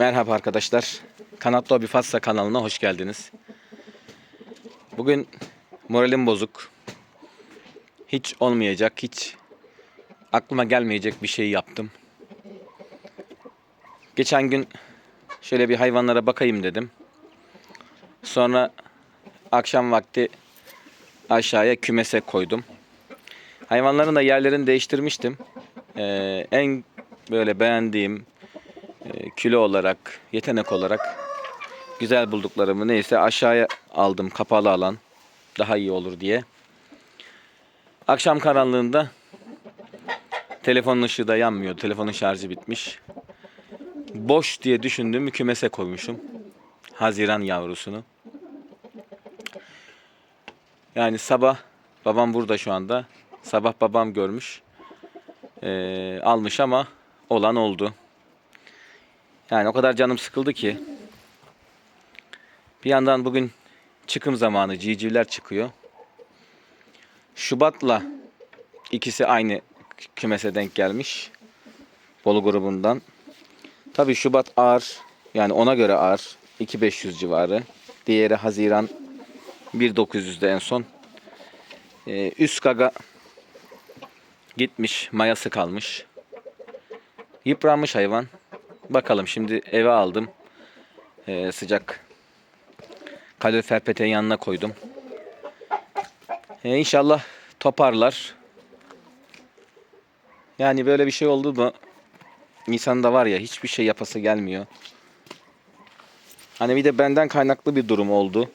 Merhaba arkadaşlar. Kanatlı Hobi Fatsa kanalına hoş geldiniz. Bugün moralim bozuk. Hiç olmayacak, hiç aklıma gelmeyecek bir şey yaptım. Geçen gün şöyle bir hayvanlara bakayım dedim. Sonra akşam vakti aşağıya kümese koydum. Hayvanların da yerlerini değiştirmiştim. Ee, en böyle beğendiğim kilo olarak, yetenek olarak güzel bulduklarımı neyse aşağıya aldım kapalı alan daha iyi olur diye. Akşam karanlığında telefonun ışığı da yanmıyor. Telefonun şarjı bitmiş. Boş diye düşündüğüm kümese koymuşum. Haziran yavrusunu. Yani sabah babam burada şu anda. Sabah babam görmüş. Ee, almış ama olan oldu. Yani o kadar canım sıkıldı ki. Bir yandan bugün çıkım zamanı civcivler çıkıyor. Şubat'la ikisi aynı kümese denk gelmiş. Bolu grubundan. Tabii Şubat ağır. Yani ona göre ağır. 2500 civarı. Diğeri Haziran 1900'de en son. Ee, üst gaga gitmiş. Mayası kalmış. Yıpranmış hayvan. Bakalım şimdi eve aldım. Ee, sıcak kalorifer peteğin yanına koydum. Ee, inşallah toparlar. Yani böyle bir şey oldu mu insanda var ya hiçbir şey yapası gelmiyor. Hani bir de benden kaynaklı bir durum oldu.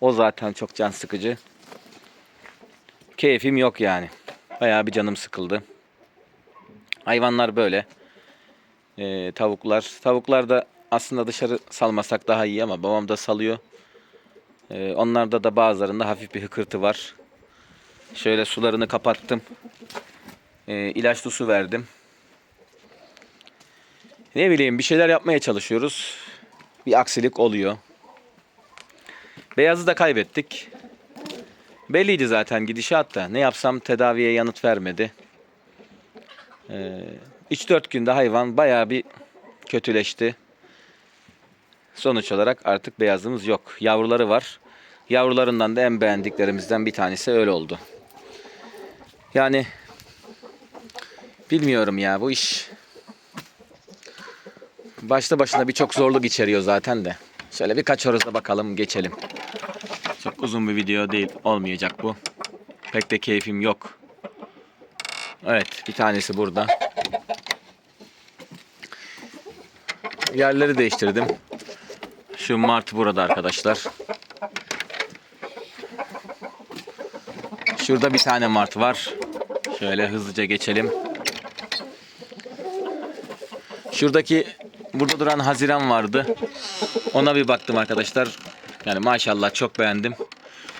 O zaten çok can sıkıcı. Keyfim yok yani. Bayağı bir canım sıkıldı. Hayvanlar böyle. Ee, tavuklar. Tavuklar da aslında dışarı salmasak daha iyi ama babam da salıyor. Ee, onlarda da bazılarında hafif bir hıkırtı var. Şöyle sularını kapattım. Ee, ilaçlı su verdim. Ne bileyim bir şeyler yapmaya çalışıyoruz. Bir aksilik oluyor. Beyazı da kaybettik. Belliydi zaten gidişat da. Ne yapsam tedaviye yanıt vermedi. Ee, 3-4 günde hayvan bayağı bir kötüleşti. Sonuç olarak artık beyazımız yok. Yavruları var. Yavrularından da en beğendiklerimizden bir tanesi öyle oldu. Yani bilmiyorum ya bu iş başta başına birçok zorluk içeriyor zaten de. Şöyle birkaç horoza bakalım geçelim. Çok uzun bir video değil olmayacak bu. Pek de keyfim yok. Evet bir tanesi burada. Yerleri değiştirdim. Şu mart burada arkadaşlar. Şurada bir tane mart var. Şöyle hızlıca geçelim. Şuradaki burada duran Haziran vardı. Ona bir baktım arkadaşlar. Yani maşallah çok beğendim.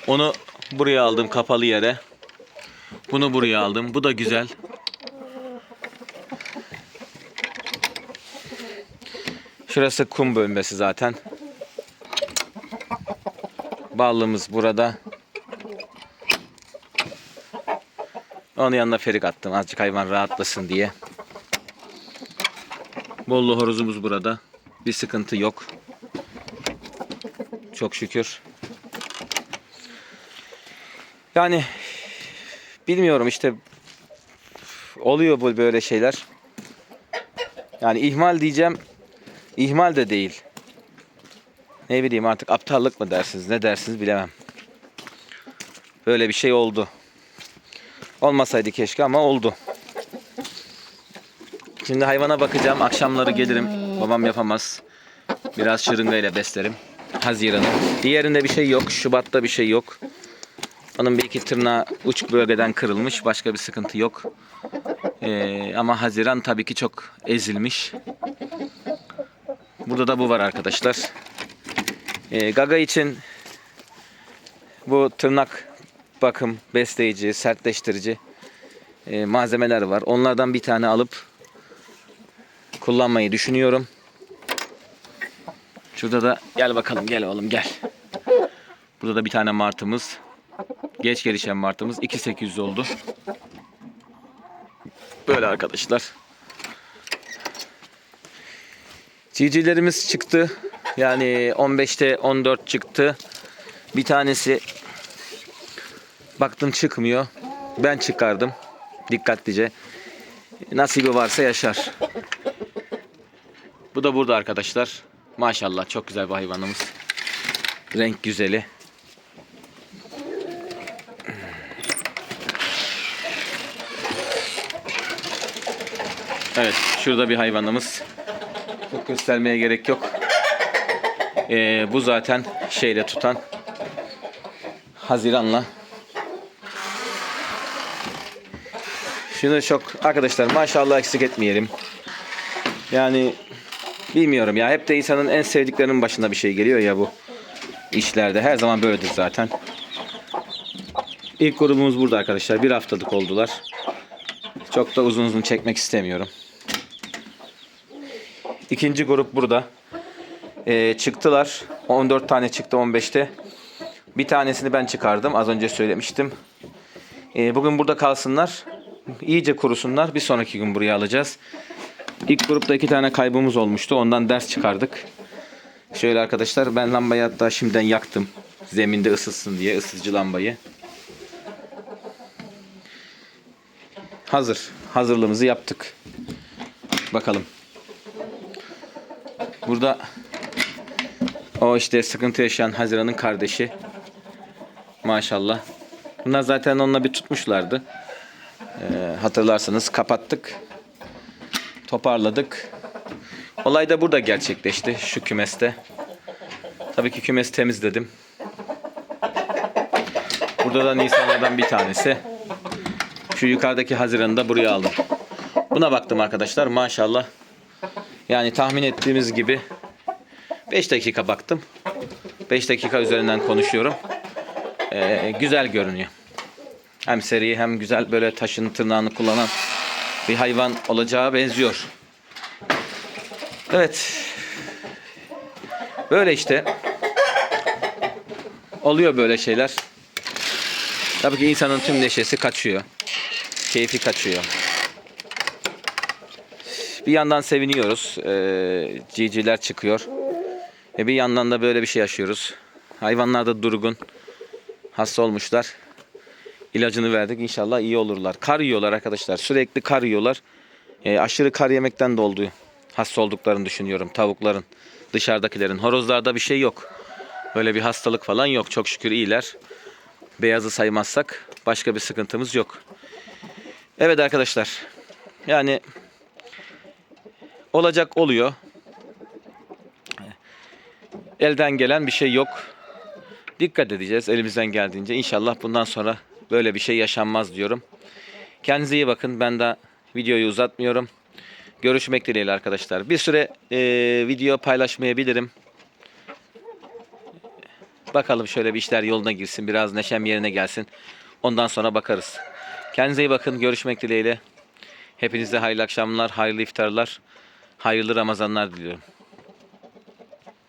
Onu buraya aldım kapalı yere. Bunu buraya aldım. Bu da güzel. Şurası kum bölmesi zaten. Ballımız burada. Onun yanına ferik attım. Azıcık hayvan rahatlasın diye. Bollu horozumuz burada. Bir sıkıntı yok. Çok şükür. Yani bilmiyorum işte oluyor bu böyle şeyler. Yani ihmal diyeceğim. İhmal de değil. Ne bileyim artık aptallık mı dersiniz ne dersiniz bilemem. Böyle bir şey oldu. Olmasaydı keşke ama oldu. Şimdi hayvana bakacağım. Akşamları gelirim. Babam yapamaz. Biraz şırıngayla beslerim. Haziran'ın. Diğerinde bir şey yok. Şubat'ta bir şey yok. Onun bir iki tırnağı uç bölgeden kırılmış. Başka bir sıkıntı yok. Ee, ama Haziran tabii ki çok ezilmiş. Burada da bu var arkadaşlar. Ee, Gaga için bu tırnak bakım, besleyici, sertleştirici e, malzemeler var. Onlardan bir tane alıp kullanmayı düşünüyorum. Şurada da gel bakalım gel oğlum gel. Burada da bir tane martımız. Geç gelişen martımız 2800 oldu. Böyle arkadaşlar. Civcivlerimiz çıktı. Yani 15'te 14 çıktı. Bir tanesi baktım çıkmıyor. Ben çıkardım. Dikkatlice. Nasibi varsa yaşar. Bu da burada arkadaşlar. Maşallah çok güzel bir hayvanımız. Renk güzeli. Evet şurada bir hayvanımız. Çok göstermeye gerek yok. Ee, bu zaten şeyle tutan Haziran'la Şunu çok arkadaşlar maşallah eksik etmeyelim. Yani bilmiyorum ya hep de insanın en sevdiklerinin başına bir şey geliyor ya bu işlerde. Her zaman böyledir zaten. İlk grubumuz burada arkadaşlar. Bir haftalık oldular. Çok da uzun uzun çekmek istemiyorum. İkinci grup burada. Ee, çıktılar. 14 tane çıktı 15'te. Bir tanesini ben çıkardım. Az önce söylemiştim. Ee, bugün burada kalsınlar. İyice kurusunlar. Bir sonraki gün buraya alacağız. İlk grupta iki tane kaybımız olmuştu. Ondan ders çıkardık. Şöyle arkadaşlar ben lambayı hatta şimdiden yaktım. Zeminde ısıtsın diye ısıtıcı lambayı. Hazır. Hazırlığımızı yaptık. Bakalım. Burada o işte sıkıntı yaşayan Haziran'ın kardeşi. Maşallah. Bunlar zaten onunla bir tutmuşlardı. Ee, hatırlarsanız kapattık. Toparladık. Olay da burada gerçekleşti. Şu kümeste. Tabii ki kümesi temizledim. Burada da Nisanlardan bir tanesi. Şu yukarıdaki Haziran'ı da buraya aldım. Buna baktım arkadaşlar. Maşallah. Yani tahmin ettiğimiz gibi 5 dakika baktım. 5 dakika üzerinden konuşuyorum. Ee, güzel görünüyor. Hem seri hem güzel böyle taşın tırnağını kullanan bir hayvan olacağı benziyor. Evet. Böyle işte. Oluyor böyle şeyler. Tabii ki insanın tüm neşesi kaçıyor. Keyfi kaçıyor. Bir yandan seviniyoruz. Ee, civcivler çıkıyor. E bir yandan da böyle bir şey yaşıyoruz. Hayvanlar da durgun. Hasta olmuşlar. İlacını verdik. İnşallah iyi olurlar. Kar yiyorlar arkadaşlar. Sürekli kar yiyorlar. E, aşırı kar yemekten de oldu. Hasta olduklarını düşünüyorum tavukların. Dışarıdakilerin. Horozlarda bir şey yok. Böyle bir hastalık falan yok. Çok şükür iyiler. Beyazı saymazsak başka bir sıkıntımız yok. Evet arkadaşlar. Yani olacak oluyor. Elden gelen bir şey yok. Dikkat edeceğiz elimizden geldiğince. İnşallah bundan sonra böyle bir şey yaşanmaz diyorum. Kendinize iyi bakın. Ben de videoyu uzatmıyorum. Görüşmek dileğiyle arkadaşlar. Bir süre e, video paylaşmayabilirim. Bakalım şöyle bir işler yoluna girsin. Biraz neşem yerine gelsin. Ondan sonra bakarız. Kendinize iyi bakın. Görüşmek dileğiyle. Hepinize hayırlı akşamlar, hayırlı iftarlar, hayırlı Ramazanlar diliyorum.